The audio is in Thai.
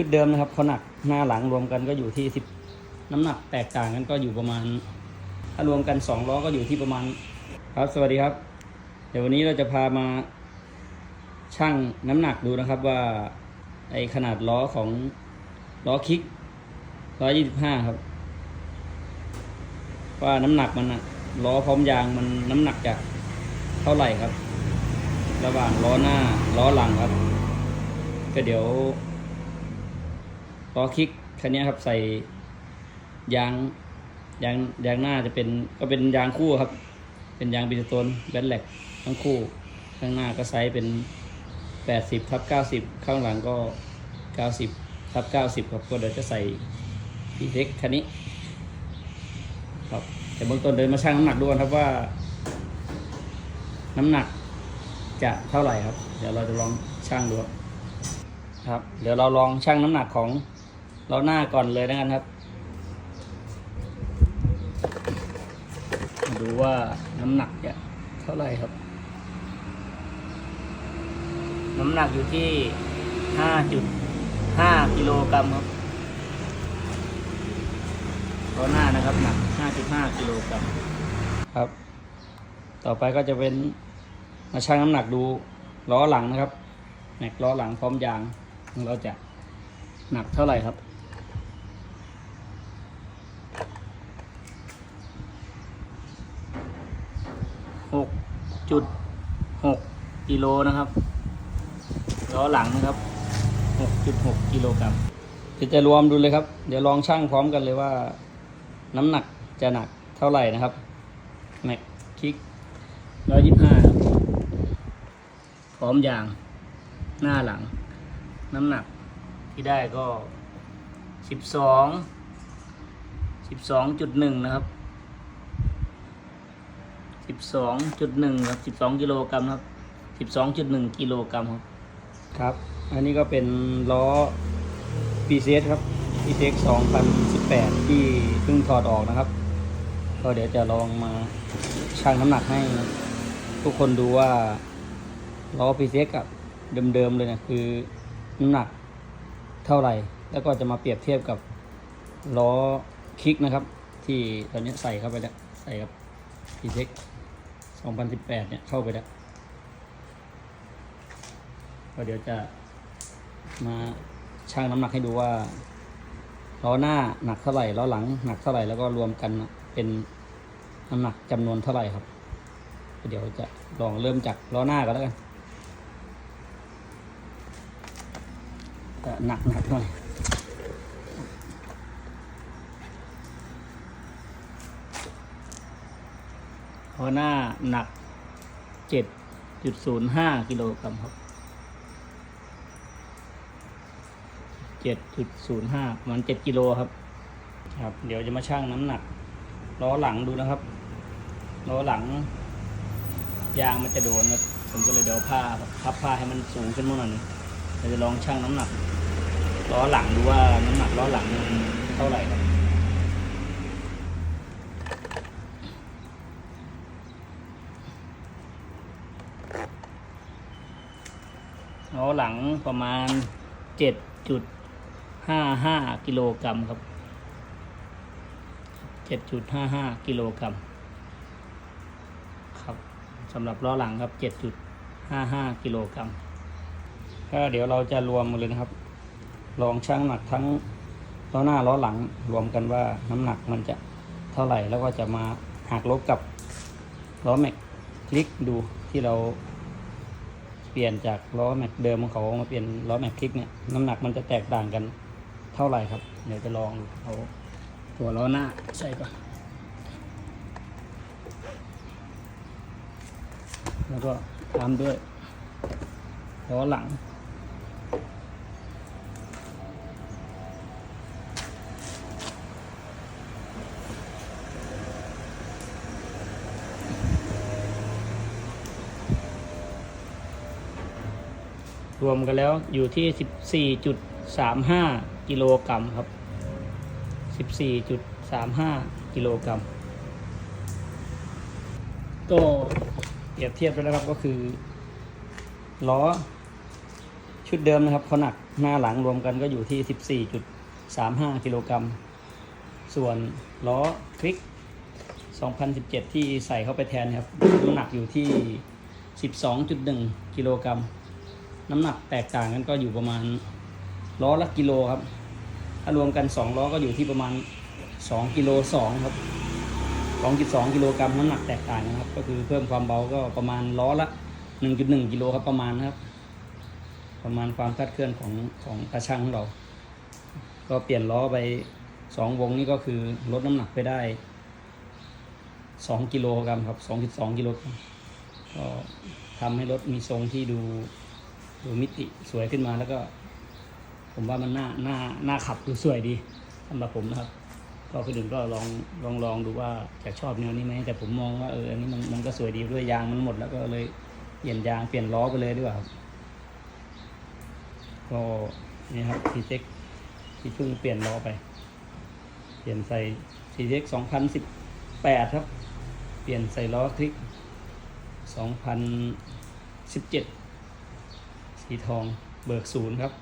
ชุดเดิมนะครับเขาหนักหน้าหลังรวมกันก็อยู่ที่สิบน้ำหนักแตกต่างกันก็อยู่ประมาณ ถ้ารวมกันสองล้อก็อยู่ที่ประมาณ ครับ สวัสดีครับ เดี๋ยววันนี้เราจะพามาชั่งน้ำหนักดูนะครับว่าไอขนาดล้อของล้อคิกร้อยยี่สิบห้าครับ ว่าน้ำหนักมันอะล้อพร้อมยางมันน้ำหนักจะเท่าไหร่ครับ ระหว่างล้อหน้าล้อหลังครับ ก็เดี๋ยว ล้อคิกคันนี้ครับใส่ยางยางยางหน้าจะเป็นก็เป็นยางคู่ครับ เป็นยางบิสโตนแบนแหลกทั้งคู่ข้างหน้าก็ไซส์เป็น 80ทับ90 ข้างหลังก็ 90ทับ90ครับก็เดี๋ยวจะใส่พีเทคคันนี้ครับแต่เบื้องต้นเดินมาชั่งน้ำหนักดูกันครับว่า น้ำหนักจะเท่าไหร่ครับ เดี๋ยวเราจะลองชั่งดูครับครับเดี๋ยวเราลองชั่งน้ำหนักของ เราหน้าก่อนเลยนะครับครับ ดูว่าน้ำหนักจะเท่าไหร่ครับ น้ำหนักอยู่ที่ห้าจุดห้ากิโลกรัมครับล้อหน้านะครับหนักห้าจุดห้ากิโลกรัมครับ ต่อไปก็จะเป็นมาชั่งน้ำหนักดูล้อหลังนะครับแม็กล้อหลังพร้อมยางของเราจะหนักเท่าไหร่ครับ หก จุดหกกิโลนะครับล้อหลังนะครับหกจุดหกกิโลกรัมเดี๋ยวจะรวมดูเลยครับ เดี๋ยวลองชั่งพร้อมกันเลยว่า น้ำหนักจะหนักเท่าไหร่นะครับแม็กคิกร้อยยี่ห้าพร้อมยางหน้าหลัง น้ำหนักที่ได้ก็สิบสองสิบสองจุดหนึ่งนะครับ สิบสองจุดหนึ่งครับสิบสองกิโลกรัมครับสิบสองจุดหนึ่งกิโลกรัมครับ ครับ อันนี้ก็เป็นล้อ p c s ครับ p c x 2018 ที่เพิ่งถอดออกนะครับ ก็เดี๋ยวจะลองมาชั่งน้ำหนักให้ทุกคนดูว่าล้อ p c x กับเดิมๆเลยนะคือน้ำหนักเท่าไหร่ แล้วก็จะมาเปรียบเทียบกับล้อคิกนะครับ ที่ตอนนี้ใส่เข้าไปแล้วใส่กับ p c x 2018เนี่ยเข้าไปแล้วก็เดี๋ยวจะมาชั่งน้ำหนักให้ดูว่าล้อหน้าหนักเท่าไหร่ล้อหลังหนักเท่าไหร่แล้วก็รวมกันเป็นน้ำหนักจำนวนเท่าไหร่ครับ เดี๋ยวจะลองเริ่มจากล้อหน้าก็แล้วกันแต่หนักหนักหน่อย ล้อหน้าหนัก 7.05 กิโลกรัมครับ 7.05ประมาณ7กิโลครับ ครับ เดี๋ยวจะมาชั่งน้ำหนักล้อหลังดูนะครับล้อหลัง ยางมันจะโดนครับผมก็เลยเดี๋ยวผ้าพับผ้าให้มันสูงขึ้นมาหน่อยนึงเราจะลองชั่งน้ำหนักล้อหลังดูว่าน้ำหนักล้อหลังเท่าไหร่ครับ ล้อหลังประมาณ 7.55 กิโลกรัมครับ 7.55 กิโลกรัมครับสำหรับล้อหลังครับ 7.55 กิโลกรัมก็เดี๋ยวเราจะรวมกันเลยนะครับ ลองชั่งหนักทั้งล้อหน้าล้อหลังรวมกันว่าน้ำหนักมันจะเท่าไหร่แล้วก็จะมาหักลบกับล้อแม็กคลิกดูที่เรา เปลี่ยนจากล้อแม็กเดิมของเขามาเปลี่ยนล้อแม็กคลิกเนี่ยน้ำหนักมันจะแตกต่างกันเท่าไหร่ครับ เดี๋ยวจะลองดูเอาตัวล้อหน้าใส่ก่อนแล้วก็ตามด้วยล้อหลัง รวมกันแล้วอยู่ที่ 14.35 กิโลกรัมครับ 14.35 กิโลกรัม ก็เปรียบเทียบไปแล้วครับก็คือล้อชุดเดิมนะครับเขาหนักหน้าหลังรวมกันก็อยู่ที่ 14.35 กิโลกรัม ส่วนล้อคลิก 2017 ที่ใส่เข้าไปแทนครับน้ำหนักอยู่ที่ 12.1 กิโลกรัม น้ำหนักแตกต่างกันก็อยู่ประมาณล้อละกิโลครับ ถ้ารวมกัน 2 ล้อก็อยู่ที่ประมาณ 2กิโล2ครับ2.2กิโลกรัมน้ำหนักแตกต่างนะครับ ก็คือเพิ่มความเบาก็ประมาณล้อละ 1.1กิโลครับประมาณนะครับ ประมาณความคลาดเคลื่อนของของตาช่างของเรา ก็เปลี่ยนล้อไปสองวงนี่ก็คือลดน้ำหนักไปได้สองกิโลกรัมครับสองจุดสองกิโลกรัมก็ทำให้รถมีทรงที่ดู ดูมิติสวยขึ้นมาแล้วก็ ผมว่ามันน่าน่าน่าขับดูสวยดีสำหรับผมนะครับ ก็คนอื่นก็ลองลองลองดูว่าจะชอบแนวนี้ไหมแต่ผมมองว่าเอออันนี้มันมันก็สวยดีด้วยยางมันหมดแล้วก็เลยเปลี่ยนยางเปลี่ยนล้อไปเลยดีกว่าครับก็นี่ครับทีเจ็กที่เพิ่งเปลี่ยนล้อไป เปลี่ยนใส่ทีเจ็กสองพันสิบแปดครับ เปลี่ยนใส่ล้อคลิกสองพันสิบเจ็ด สีทองเบิกศูนย์ครับ